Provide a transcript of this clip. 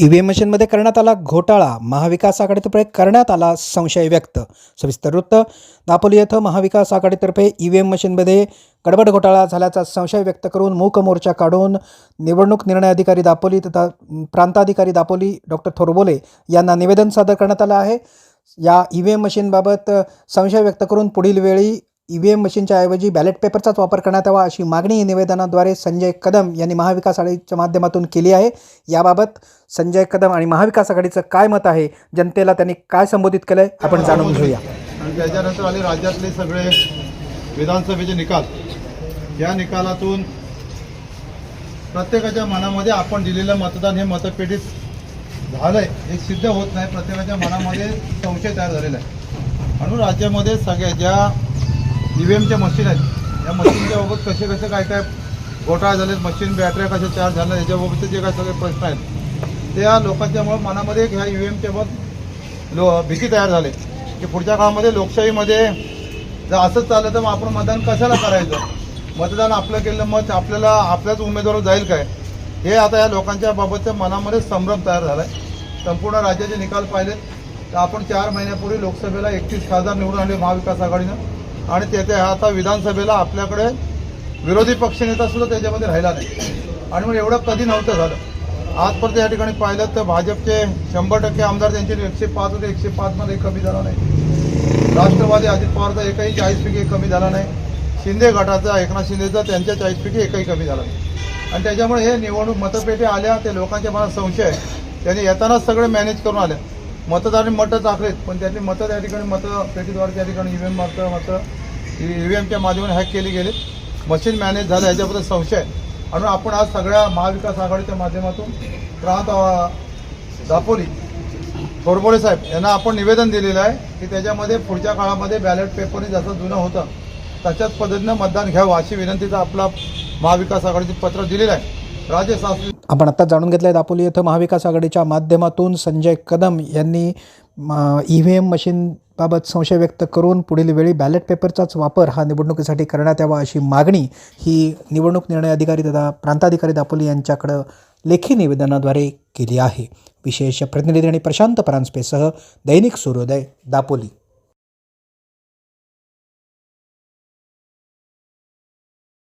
E M मशीनमध्ये करण्यात आला घोटाळा. महाविकास आघाडीतर्फे करण्यात आला संशय व्यक्त. सविस्तर वृत्त दापोली येथे महाविकास आघाडीतर्फे ई एम मशीनमध्ये गडबड घोटाळा झाल्याचा संशय व्यक्त करून मूक मोर्चा काढून निवडणूक निर्णय अधिकारी दापोली तथा प्रांताधिकारी दापोली डॉक्टर थोरबोले यांना निवेदन सादर करण्यात आलं आहे. या ई व्ही एम मशीनबाबत संशय व्यक्त करून पुढील वेळी ई व्ही एम मशीनच्या ऐवजी बॅलेट पेपरचाच वापर करण्यात यावा अशी मागणी निवेदनाद्वारे संजय कदम यांनी महाविकास आघाडीच्या माध्यमातून केली आहे. याबाबत संजय कदम आणि महाविकास आघाडीचं काय मत आहे? जनतेला त्यांनी काय संबोधित केलं आहे आपण जाणून घेऊया. आणि त्याच्यानंतर आले राज्यातले सगळे विधानसभेचे निकाल या निकालातून प्रत्येकाच्या मनामध्ये आपण दिलेलं मतदान हे मतपेटीत झालंय. हे सिद्ध होत नाही. प्रत्येकाच्या मनामध्ये संशय तयार झालेला आहे. म्हणून राज्यामध्ये सगळ्या ज्या ई व्ही एमच्या मशीन आहेत. या मशीनच्या बाबत कसे कसे काय काय घोटाळे झाले मशीन बॅटऱ्या कशा चार्ज झाल्या याच्याबाबतचे जे काय सगळे प्रश्न आहेत त्या लोकांच्यामुळे मनामध्ये ह्या ई व्ही एमच्या बाबत लो भीती तयार झाली. की पुढच्या काळामध्ये लोकशाहीमध्ये जर असंच चाललं तर मग आपण मतदान कशाला करायचं? मतदान आपलं केलं मत आपल्याला आपल्याच उमेदवार जाईल काय? हे आता या लोकांच्या बाबतच्या मनामध्ये संभ्रम तयार झाला आहे संपूर्ण राज्याचे निकाल पाहिले. तर आपण चार महिन्यापूर्वी लोकसभेला एकतीस खासदार निवडून आले महाविकास आघाडीनं. आणि तेथे आता विधानसभेला आपल्याकडे विरोधी पक्षनेता सुद्धा त्याच्यामध्ये राहिला नाही. आणि मग एवढं कधी नव्हतं झालं. आजपर्यंत या ठिकाणी पाहिलं तर भाजपचे शंभर टक्के आमदार त्यांचे एकशे पाच होते एकशे पाचमध्ये कमी झाला नाही. राष्ट्रवादी अजित पवारचा एकही चाळीसपैकी कमी झाला नाही. शिंदे गटाचा एकनाथ शिंदेचा त्यांच्या चाळीसपैकी एकही कमी झाला नाही. आणि त्याच्यामुळे हे निवडणूक मतपेटी आल्या ते लोकांच्या मनात संशय आहे. त्यांनी येतानाच सगळे मॅनेज करून आले मतदारांनी मतं टाकलेत पण त्यांनी मतं त्या ठिकाणी मतपेटीद्वारे त्या ठिकाणी मात्र मतं मतं ईव्हीएमच्या माध्यमाने हॅक केली गेली मशीन मॅनेज झालं याच्याबद्दल संशय आहे. आणि आपण आज सगळ्या महाविकास आघाडीच्या माध्यमातून प्रांत दापोली थोरबोळे साहेब यांना आपण निवेदन दिलेलं आहे की त्याच्यामध्ये पुढच्या काळामध्ये बॅलेट पेपरने जसं जुनं होतं तशाच पद्धतीनं मतदान घ्यावं अशी विनंतीचं आपला महाविकास आघाडीचं पत्र दिलेलं आहे. राज्य शासन आपण आता जाणून घेतलं आहे दापोली येथे महाविकास आघाडीच्या माध्यमातून संजय कदम यांनी ई व्ही एम मशीनबाबत संशय व्यक्त करून पुढील वेळी बॅलेट पेपरचाच वापर हा निवडणुकीसाठी करण्यात यावा अशी मागणी ही निवडणूक निर्णय अधिकारी तथा प्रांताधिकारी दापोली यांच्याकडं लेखी निवेदनाद्वारे केली आहे. विशेष प्रतिनिधी आणि प्रशांत परांजपेसह दैनिक सूर्योदय दापोली.